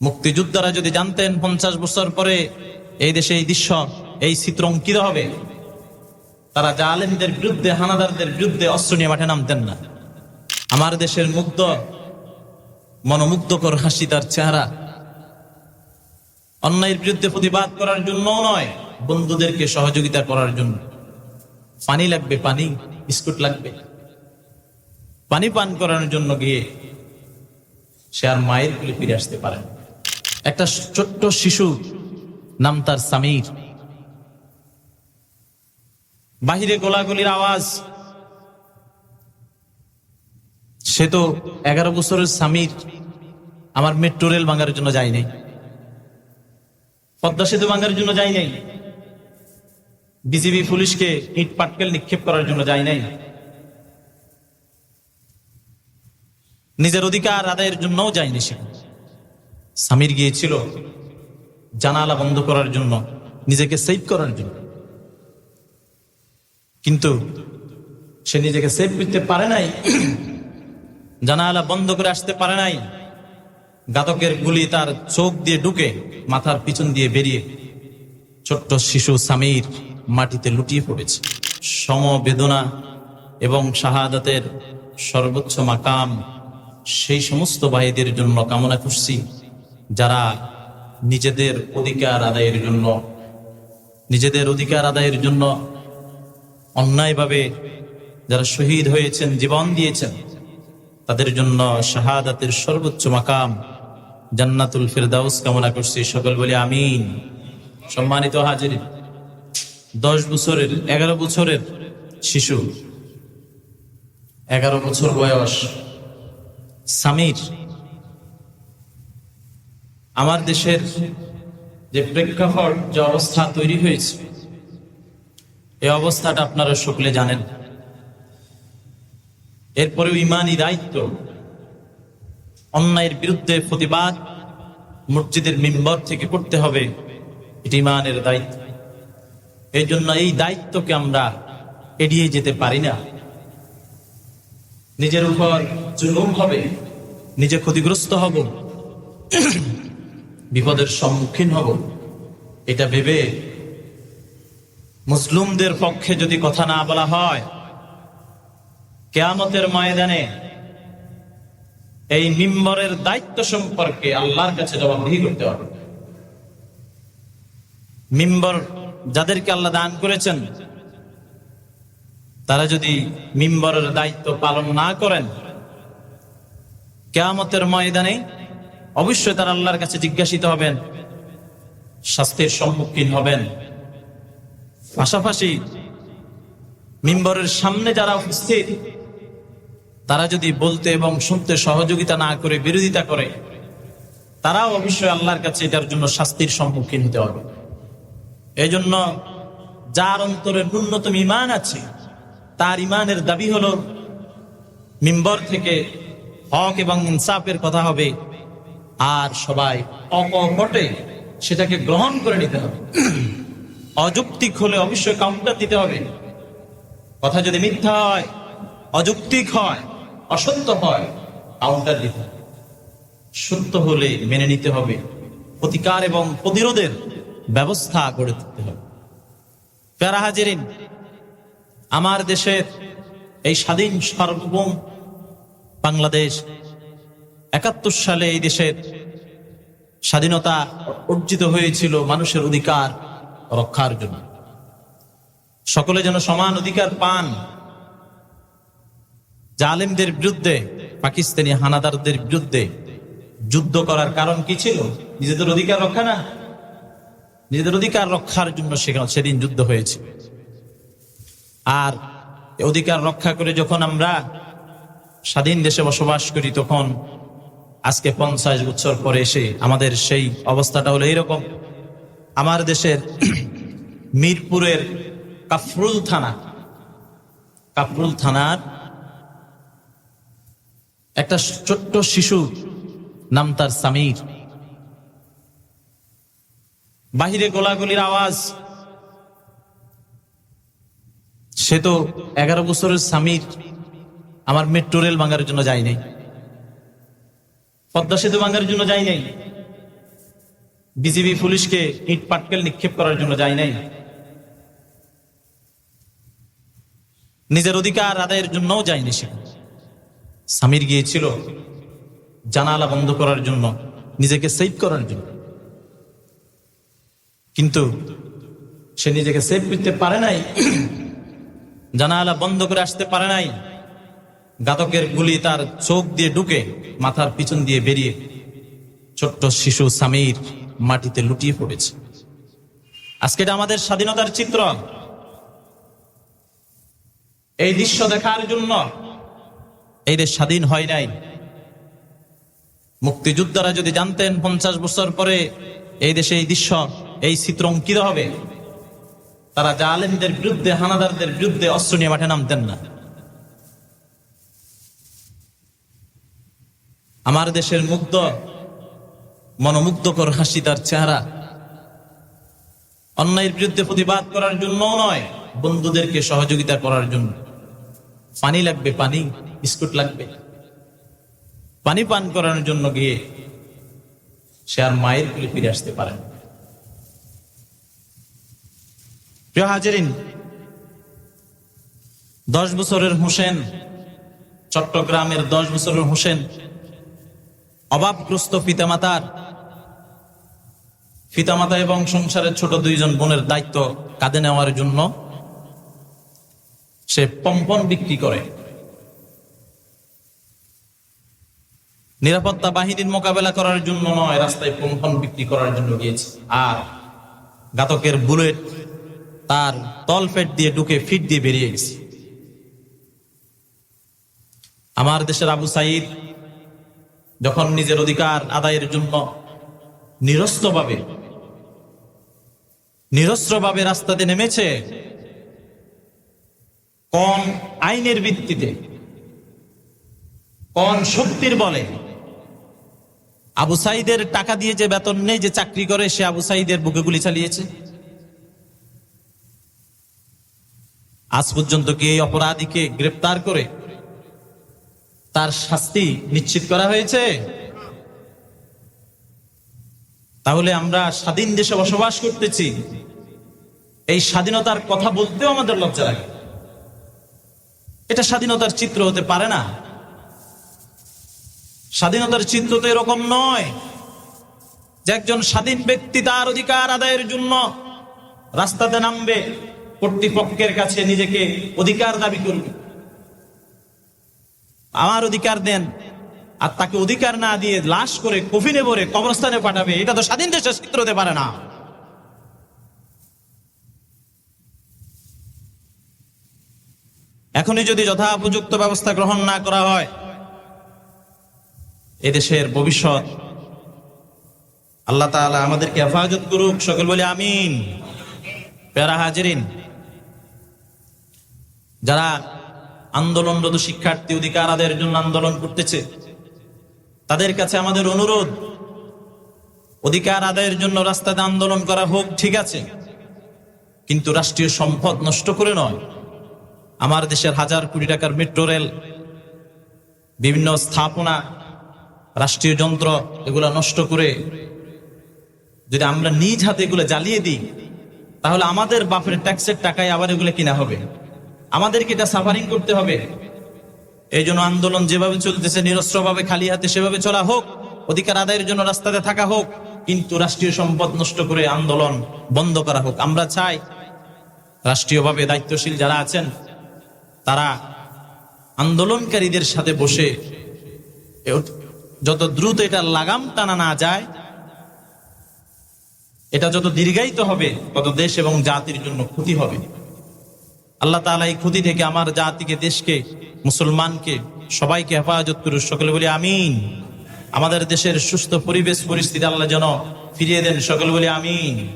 মুক্তিযোদ্ধারা যদি জানতেন পঞ্চাশ বছর পরে এই দেশে এই দৃশ্য, এই চিত্র অঙ্কিত হবে, তারা জালেমদের বিরুদ্ধে, হানাদারদের বিরুদ্ধে অস্ত্র নিয়ে মাঠে নামতেন না। আমার দেশের মুগ্ধ, মনোমুগ্ধকর হাসি তার চেহারা। অন্যায়ের বিরুদ্ধে প্রতিবাদ করার জন্য নয়, বন্ধুদেরকে সহযোগিতা করার জন্য। পানি লাগবে, পানি, বিস্কুট লাগবে। পানি পান করানোর জন্য গিয়ে সে আর মায়ের কুলে ফিরে আসতে পারে। একটা ছোট্ট শিশু নাম তার সামির। বাহিরে গোলাগুলির আওয়াজ। সে তো এগারো বছরের সামির। আমার মেট্রো রেল ভাঙার জন্য যায় নাই। পদ্মা সেতু ভাঙার জন্য যায় নাই। বিজিবি পুলিশকে ইট পাটকেল নিক্ষেপ করার জন্য যায় নাই। নিজের অধিকার আদায়ের জন্যও যায়নি সে স্বামীর গিয়েছিল জানালা বন্ধ করার জন্য, নিজেকে সেভ করার জন্য। কিন্তু সে নিজেকে সেভ করতে পারে নাই, জানালা বন্ধ করে আসতে পারে নাই। গাতকের গুলি তার চোখ দিয়ে ঢুকে মাথার পিছন দিয়ে বেরিয়ে ছোট্ট শিশু স্বামীর মাটিতে লুটিয়ে পড়েছে। সমবেদনা এবং শাহাদাতের সর্বোচ্চ মাকাম, সেই সমস্ত ভাইদের জন্য কামনা করছি। যারা নিজেদের অধিকার আদায়ের জন্য, নিজেদের অধিকার আদায়ের জন্য অন্যায়ভাবে যারা শহীদ হয়েছেন, জীবন দিয়েছেন, তাদের জন্য শাহাদাতের সর্বোচ্চ মাকাম জান্নাতুল ফেরদাউস কামনা করছি। সকল বলি আমিন। সম্মানিত হাজির, দশ বছরের, এগারো বছরের শিশু, এগারো বছর বয়স সামির আমার দেশের যে প্রেক্ষাপট, যে অবস্থা তৈরি হয়েছে, এই অবস্থাটা আপনারা সকলে জানেন। এরপরেও ইমানই দায়িত্ব, অন্যায়ের বিরুদ্ধে প্রতিবাদ মসজিদের মিম্বর থেকে করতে হবে, এটি ইমানের দায়িত্ব। এই জন্য এই দায়িত্বকে আমরা এড়িয়ে যেতে পারি না। নিজের উপর জুলুম হবে, নিজে ক্ষতিগ্রস্ত হব। বিপদের সম্মুখীন হব। এটা ভেবে মুসলিমদের পক্ষে যদি কথা না বলা হয়, কেয়ামতের ময়দানে এই মিম্বরের দায়িত্ব সম্পর্কে আল্লাহর কাছে জবাবদিহি করতে হবে। মিম্বর যাদেরকে আল্লাহ দান করেছেন, তারা যদি মিম্বরের দায়িত্ব পালন না করেন, কেয়ামতের ময়দানে অবশ্যই তারা আল্লাহর কাছে জিজ্ঞাসিত হবেন, শাস্তির সম্মুখীন হবেন। পাশাপাশি মিম্বরের সামনে যারা উপস্থিত, তারা যদি বলতে এবং শুনতে সহযোগিতা না করে, বিরোধিতা করে, তারাও অবশ্যই আল্লাহর কাছে এটার জন্য শাস্তির সম্মুখীন হতে হবে। এই জন্য যার অন্তরে ন্যূনতম ইমান আছে, তার ইমানের দাবি হলো, মিম্বর থেকে হক এবং ইনসাফের কথা হবে আর সবাই অকপটে সেটাকে গ্রহণ করে নিতে হবে। অযৌক্তিক হলে অবশ্যই কাউন্টার দিতে হবে। কথা যদি মিথ্যা হয়, অযৌক্তিক হয়, অসত্য হয় কাউন্টার দিতে হবে। সত্য হলে মেনে নিতে হবে। প্রতিকার এবং প্রতিরোধের ব্যবস্থা গড়ে তুলতে হবে। প্যারা হাজিরিন, আমার দেশের এই স্বাধীন সার্বভৌম বাংলাদেশ একাত্তর সালে এই দেশের স্বাধীনতা অর্জিত হয়েছিল মানুষের অধিকার রক্ষার জন্য। সকলে যেন সমান অধিকার পান। জালেমদের বিরুদ্ধে, পাকিস্তানি হানাদারদের বিরুদ্ধে যুদ্ধ করার কারণ কি ছিল? নিজেদের অধিকার রক্ষা না? নিজেদের অধিকার রক্ষার জন্য সেখানে সেদিন যুদ্ধ হয়েছে। আর অধিকার রক্ষা করে যখন আমরা স্বাধীন দেশে বসবাস করি, তখন আজকে পঞ্চাশ বছর পরে এসে আমাদের সেই অবস্থাটা হলো এইরকম। আমার দেশের মিরপুরের কাফরুল থানা। কাফরুল থানার একটা ছোট্ট শিশু নাম তার সামির। বাহিরে গোলাগুলির আওয়াজ। সে তো এগারো বছরের স্বামীর আমার মেট্রো রেল ভাঙার জন্য যায় নাই পদ্মা সেতু ভাঙার জন্য যায় নাই। বিজিবি পুলিশকে ইট পাটকেল নিক্ষেপ করার জন্য যায় নাই। নিজের অধিকার আদায়ের জন্যও যায়নি সে। স্বামীর গিয়েছিল জানালা বন্ধ করার জন্য, নিজেকে সেভ করার জন্য। কিন্তু সে নিজেকে সেভ করতে পারে নাই, জানালা বন্ধ করে আসতে পারে নাই। ঘাতকের গুলি তার চোখ দিয়ে ঢুকে মাথার পিছন দিয়ে বেরিয়ে ছোট্ট শিশু স্বামীর মাটিতে লুটিয়ে পড়েছে। আজকে এটা আমাদের স্বাধীনতার চিত্র। এই দৃশ্য দেখার জন্য এই দেশ স্বাধীন হয় নাই। মুক্তিযোদ্ধারা যদি জানতেন পঞ্চাশ বছর পরে এই দেশে এই দৃশ্য, এই চিত্র অঙ্কিত হবে, তারা জালেমদের বিরুদ্ধে, হানাদারদের বিরুদ্ধে অস্ত্র নিয়ে মাঠে নামতেন না। আমার দেশের মুগ্ধ, মনোমুগ্ধকর হাসি তার চেহারা। অন্যায়ের বিরুদ্ধে প্রতিবাদ করার জন্য নয়, বন্ধুদেরকে সহযোগিতা করার জন্য। পানি লাগবে, পানি, বিস্কুট লাগবে। পানি পান করানোর জন্য গিয়ে সে আর মায়ের কুলে ফিরে আসতে পারে প্রিয় হাজারিন, দশ বছরের হোসেন, চট্টগ্রামের দশ বছরের হোসেন অভাবগ্রস্ত পিতামাতার। পিতামাতা এবং সংসারের ছোট দুইজন বোনের দায়িত্ব কাঁধে নেওয়ার জন্য সে পম্পন বিক্রি করে। নিরাপত্তা বাহিনীর মোকাবেলা করার জন্য নয়, রাস্তায় পম্পন বিক্রি করার জন্য গিয়েছে। আর ঘাতকের বুলেট তার তলফেট দিয়ে ঢুকে ফিট দিয়ে বেরিয়ে গেছে। আমার দেশের আবু সাইদ যখন নিজের অধিকার আদায়ের জন্য নিরস্ত্রভাবে নিরস্ত্রভাবে রাস্তাতে নেমেছে, কোন আইনের ভিত্তিতে, কোন শক্তির বলে, আবু সাইদের টাকা দিয়ে যে বেতন নেই যে চাকরি করে, সে আবু সাইদের বুকে গুলি চালিয়েছে? আজ পর্যন্ত কি এই অপরাধীকে গ্রেপ্তার করে তার শাস্তি নিশ্চিত করা হয়েছে। তাহলে আমরা স্বাধীন দেশে বসবাস করতেছি। এই স্বাধীনতার কথা বলতেও আমাদের লজ্জা লাগে। এটা স্বাধীনতার চিত্র হতে পারে না। স্বাধীনতার চিত্র তো এরকম নয় যে একজন স্বাধীন ব্যক্তি তার অধিকার আদায়ের জন্য রাস্তাতে নামবে, কর্তৃপক্ষের কাছে নিজেকে অধিকার দাবি করবে। আমার অধিকার দেন। আর তাকে অধিকার না দিয়ে লাশ করে কফিনে ভরে কবরস্থানে পাঠাবে, এটা তো স্বাধীন দেশের চিত্র হতে পারে না। এখনই যদি যথাপযুক্ত ব্যবস্থা গ্রহণ না করা হয়, এদেশের ভবিষ্যৎ, আল্লাহ তাআলা আমাদেরকে হেফাজত করুক, সকল বলে আমিন। প্যারা হাজিরিন। যারা আন্দোলনরত শিক্ষার্থী অধিকার আদায়ের জন্য আন্দোলন করতেছে। তাদের কাছে আমাদের অনুরোধ, অধিকার আদায়ের জন্য রাস্তাতে আন্দোলন করা হোক, ঠিক আছে। কিন্তু রাষ্ট্রীয় সম্পদ নষ্ট করে নয়। আমার দেশের হাজার কোটি টাকার মেট্রো রেল, বিভিন্ন স্থাপনা, রাষ্ট্রীয় যন্ত্র, এগুলা নষ্ট করে যদি আমরা নিজ হাতে এগুলো জ্বালিয়ে দিই, তাহলে আমাদের বাপের ট্যাক্সের টাকায় আবার এগুলো কিনা হবে। আমাদেরকে এটা সাফারিং করতে হবে। এই জন্য আন্দোলন যেভাবে চলতেছে, নিরস্ত্রভাবে, খালি হাতে সেভাবে চলা হোক, অধিকার আদায়ের জন্য রাস্তাতে থাকা হোক, কিন্তু রাষ্ট্রীয় সম্পদ নষ্ট করে আন্দোলন বন্ধ করা হোক। আমরা চাই রাষ্ট্রীয়ভাবে দায়িত্বশীল যারা আছেন, তারা আন্দোলনকারীদের সাথে বসে যত দ্রুত এটা লাগাম টানা না যায়, এটা যত দীর্ঘায়িত হবে, তত দেশ এবং জাতির জন্য ক্ষতি হবে। আল্লাহ তালা এই ক্ষতি থেকে আমার জাতিকে, দেশকে, মুসলমানকে সবাইকে হেফাজত করুক। সকলে বলি আমিন। আমাদের দেশের সুস্থ পরিবেশ পরিস্থিতি আল্লাহ যেন ফিরিয়ে দেন। সকলে বলি আমিন।